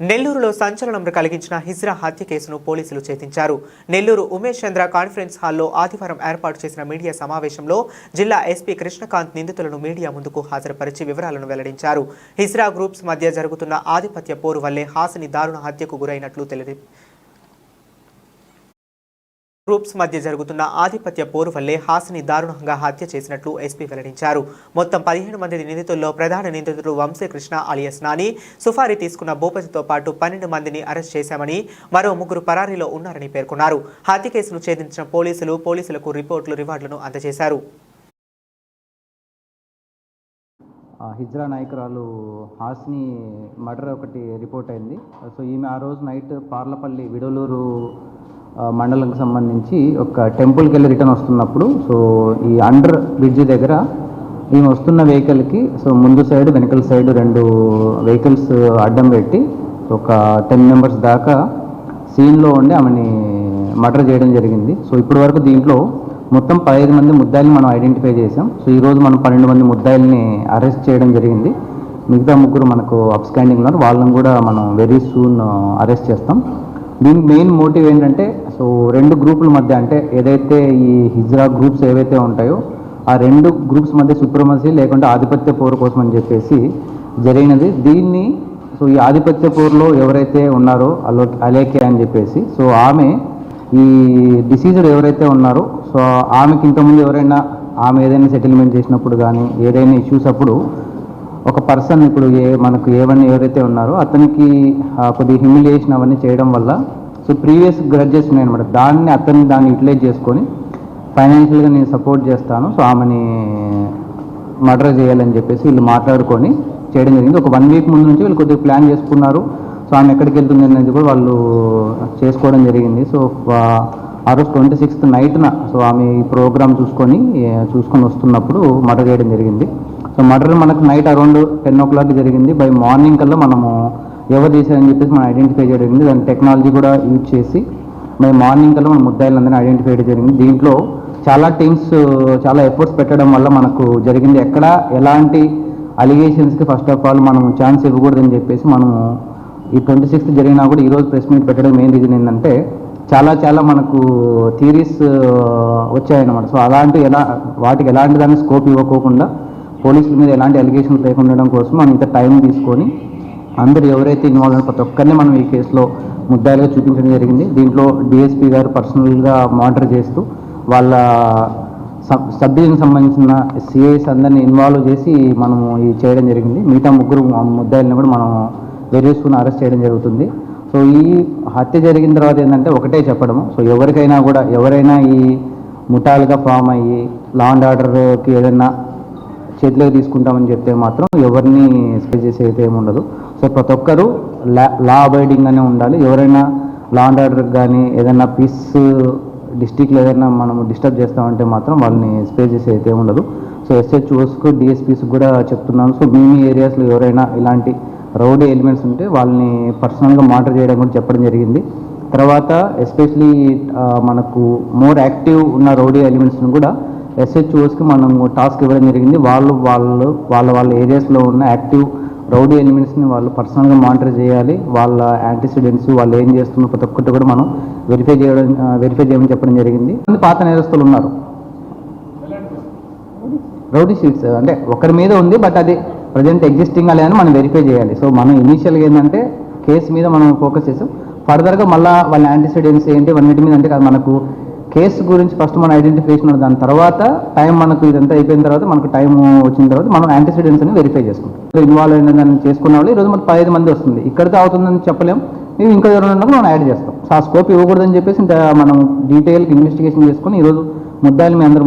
నెల్లూరులో సంచలనం కలిగించిన హిజ్రా హత్య కేసును పోలీసులు ఛేదించారు. నెల్లూరు ఉమేష్ చంద్ర కాన్ఫరెన్స్ హాల్లో ఆదివారం ఏర్పాటు చేసిన మీడియా సమావేశంలో జిల్లా ఎస్పీ కృష్ణకాంత్ నిందితులను మీడియా ముందుకు హాజరుపరిచి వివరాలను వెల్లడించారు. హిజ్రా గ్రూప్స్ మధ్య జరుగుతున్న ఆధిపత్య పోరు వల్లే హాసిని దారుణ హత్యకు గురైనట్లు తెలిపి గ్రూప్స్ మధ్య జరుగుతున్న ఆధిపత్య పోరు వల్లే హాసిని దారుణంగా హత్య చేసినట్లు ఎస్పీ వెల్లడించారు. మొత్తం పదిహేను మంది నిందితుల్లో ప్రధాన నిందితుడు వంశీకృష్ణ అలియస్ నాని సుఫారీ తీసుకున్న భూపతితో పాటు పన్నెండు మందిని అరెస్ట్ చేశామని మరో ముగ్గురు పరారీలో ఉన్నారని పేర్కొన్నారు. హత్య కేసును ఛేదించిన పోలీసులు పోలీసులకు రిపోర్టులు రివార్డులను అందజేశారు. హిజ్రా నాయకురాలు హాస్ని మర్డర్ ఒకటి రిపోర్ట్ అయింది. సో ఈమె ఆ రోజు నైట్ పార్లపల్లి విడలూరు మండలంకి సంబంధించి ఒక టెంపుల్కి వెళ్ళి రిటర్న్ వస్తున్నప్పుడు సో ఈ అండర్ బ్రిడ్జ్ దగ్గర ఈమె వస్తున్న వెహికల్కి సో ముందు సైడ్ వెనకల సైడ్ రెండు వెహికల్స్ అడ్డం పెట్టి ఒక టెన్ మెంబర్స్ దాకా సీన్లో ఉండి ఆమెని మర్డర్ చేయడం జరిగింది. సో ఇప్పటి వరకు దీంట్లో మొత్తం పదహైదు మంది ముద్దాయిల్ని మనం ఐడెంటిఫై చేసాం సో ఈరోజు మనం పన్నెండు మంది ముద్దాయిల్ని అరెస్ట్ చేయడం జరిగింది. మిగతా ముగ్గురు మనకు అప్స్టాండింగ్ ఉన్నారు. వాళ్ళని కూడా మనం వెరీ సూన్ అరెస్ట్ చేస్తాం. దీని మెయిన్ మోటివ్ ఏంటంటే సో రెండు గ్రూపుల మధ్య అంటే ఏదైతే ఈ హిజ్రా గ్రూప్స్ ఏవైతే ఉంటాయో ఆ రెండు గ్రూప్స్ మధ్య సుప్రమసీ లేకుంటే ఆధిపత్య పోరు కోసం అని చెప్పేసి జరిగినది. దీన్ని సో ఈ ఆధిపత్య పోరులో ఎవరైతే ఉన్నారో అలో అలేకే అని చెప్పేసి సో ఆమె ఈ డిసీజర్ ఎవరైతే ఉన్నారో సో ఆమెకి ఇంతకుముందు ఎవరైనా ఆమె ఏదైనా సెటిల్మెంట్ చేసినప్పుడు కానీ ఏదైనా ఇష్యూస్ అప్పుడు ఒక పర్సన్ ఇప్పుడు ఏ మనకు ఏవన్నీ ఎవరైతే ఉన్నారో అతనికి కొద్దిగా హ్యూమిలియేషన్ అవన్నీ చేయడం వల్ల సో ప్రీవియస్ గ్రడ్జెస్ ఉన్నాయన్నమాట. దాన్ని అతన్ని దాన్ని యూటిలైజ్ చేసుకొని ఫైనాన్షియల్గా నేను సపోర్ట్ చేస్తాను సో ఆమెని మర్డర్ చేయాలని చెప్పేసి వీళ్ళు మాట్లాడుకొని చేయడం జరిగింది. ఒక వన్ వీక్ ముందు నుంచి వీళ్ళు కొద్దిగా ప్లాన్ చేసుకున్నారు. సో ఆమె ఎక్కడికి వెళ్తుంది అనేది కూడా వాళ్ళు చేసుకోవడం జరిగింది. సో ఆ- రోజు ట్వంటీ సిక్స్త్ నైట్న సో ఆమె ఈ ప్రోగ్రామ్ చూసుకొని చూసుకొని వస్తున్నప్పుడు మర్డర్ చేయడం జరిగింది. సో మర్డర్ మనకు night around ten o'clock జరిగింది. బై మార్నింగ్ కల్లా మనము ఎవరు చేశారని చెప్పేసి మనం ఐడెంటిఫై చేయడం జరిగింది. దాని టెక్నాలజీ కూడా యూజ్ చేసి బై మార్నింగ్ కల్లా మన ముద్దాయిలందరినీ ఐడెంటిఫై చేయడం జరిగింది. దీంట్లో చాలా టీమ్స్ చాలా ఎఫర్ట్స్ పెట్టడం వల్ల మనకు జరిగింది. ఎక్కడ ఎలాంటి అలిగేషన్స్కి ఫస్ట్ ఆఫ్ ఆల్ మనం ఛాన్స్ ఇవ్వకూడదని చెప్పేసి మనము ఈ ట్వంటీ సిక్స్త్ జరిగినా కూడా ఈరోజు ప్రెస్ మీట్ పెట్టడం మెయిన్ రీజన్ ఏంటంటే చాలా చాలా మనకు థీరీస్ uh, వచ్చాయన్నమాట. సో అలాంటి ఎలా వాటికి ఎలాంటి దాన్ని స్కోప్ ఇవ్వకోకుండా పోలీసుల మీద ఎలాంటి అలిగేషన్స్ లేకుండా ఉండడం కోసం మనం ఇంత టైం తీసుకొని అందరు ఎవరైతే ఇన్వాల్వ్ అయిన ప్రతి ఒక్కరిని మనం ఈ కేసులో ముద్దాయిలుగా చూపించడం జరిగింది. దీంట్లో డిఎస్పీ గారు పర్సనల్గా మానిటర్ చేస్తూ వాళ్ళ సబ్ డివిజన్ సంబంధించిన సిఐస్ అందరినీ ఇన్వాల్వ్ చేసి మనము ఇది చేయడం జరిగింది. మిగతా ముగ్గురు ముద్దాయిలను కూడా మనం వేరేసుకుని అరెస్ట్ చేయడం జరుగుతుంది. సో ఈ హత్య జరిగిన తర్వాత ఏంటంటే ఒకటే చెప్పడము. సో ఎవరికైనా కూడా ఎవరైనా ఈ ముఠాలుగా ఫామ్ అయ్యి లా అండ్ ఆర్డర్కి ఏదైనా చేతిలోకి తీసుకుంటామని చెప్తే మాత్రం ఎవరిని స్పే చేసే అయితే ఏమి ఉండదు. సో ప్రతి ఒక్కరూ లా లా అబైడింగ్గానే ఉండాలి. ఎవరైనా లా అండ్ ఆర్డర్ కానీ ఏదైనా పీస్ డిస్టిక్లో ఏదైనా మనం డిస్టర్బ్ చేస్తామంటే మాత్రం వాళ్ళని స్పే చేసే అయితే ఉండదు. సో ఎస్హెచ్ఓస్కు డిఎస్పీస్కి కూడా చెప్తున్నాను. సో మీ మీ ఏరియాస్లో ఎవరైనా ఇలాంటి రౌడీ ఎలిమెంట్స్ ఉంటే వాళ్ళని పర్సనల్గా మానిటర్ చేయడం కూడా చెప్పడం జరిగింది. తర్వాత ఎస్పెషలీ మనకు మోర్ యాక్టివ్ ఉన్న రౌడీ ఎలిమెంట్స్ని కూడా ఎస్హెచ్ఓస్కి మనం టాస్క్ ఇవ్వడం జరిగింది. వాళ్ళు వాళ్ళు వాళ్ళ వాళ్ళ ఏరియాస్లో ఉన్న యాక్టివ్ రౌడీ ఎలిమెంట్స్ని వాళ్ళు పర్సనల్గా మానిటర్ చేయాలి. వాళ్ళ యాంటిసిడెంట్స్ వాళ్ళు ఏం చేస్తున్నారు ప్రతి ఒక్కటి కూడా మనం వెరిఫై చేయడం వెరిఫై చేయమని చెప్పడం జరిగింది. పాత నేరస్తులు ఉన్నారు. రౌడీ షీట్స్ అంటే ఒకరి మీద ఉంది బట్ అది ప్రజెంట్ ఎగ్జిస్టింగ్ అని మనం వెరిఫై చేయాలి. సో మనం ఇనీషియల్గా ఏంటంటే కేసు మీద మనం ఫోకస్ చేసాం. ఫర్దర్గా మళ్ళీ వాళ్ళ యాంటీసిడెంట్స్ ఏంటి వన్నిటి మీద అంటే మనకు కేసు గురించి ఫస్ట్ మనం ఐడెంటిఫికేషన్ దాని తర్వాత టైం మనకు ఇదంతా అయిపోయిన తర్వాత మనకు టైం వచ్చిన తర్వాత మనం యాంటిసిడెంట్స్ అని వెరిఫై చేసుకుంటాం. ఇన్వాల్వ్ అయిన దాన్ని చేసుకున్న వాళ్ళు ఈరోజు మనకు పదిహేను మంది వస్తుంది. ఇక్కడితో అవుతుందని చెప్పలేము మేము ఇంకా ఎవరైనా ఉన్నప్పుడు మనం యాడ్ చేస్తాం. సో ఆ స్కోప్ ఇవ్వకూడదని చెప్పేసి మనం డీటెయిల్ ఇన్వెస్టిగేషన్ చేసుకుని ఈరోజు ముద్దాయిలు మీ అందరూ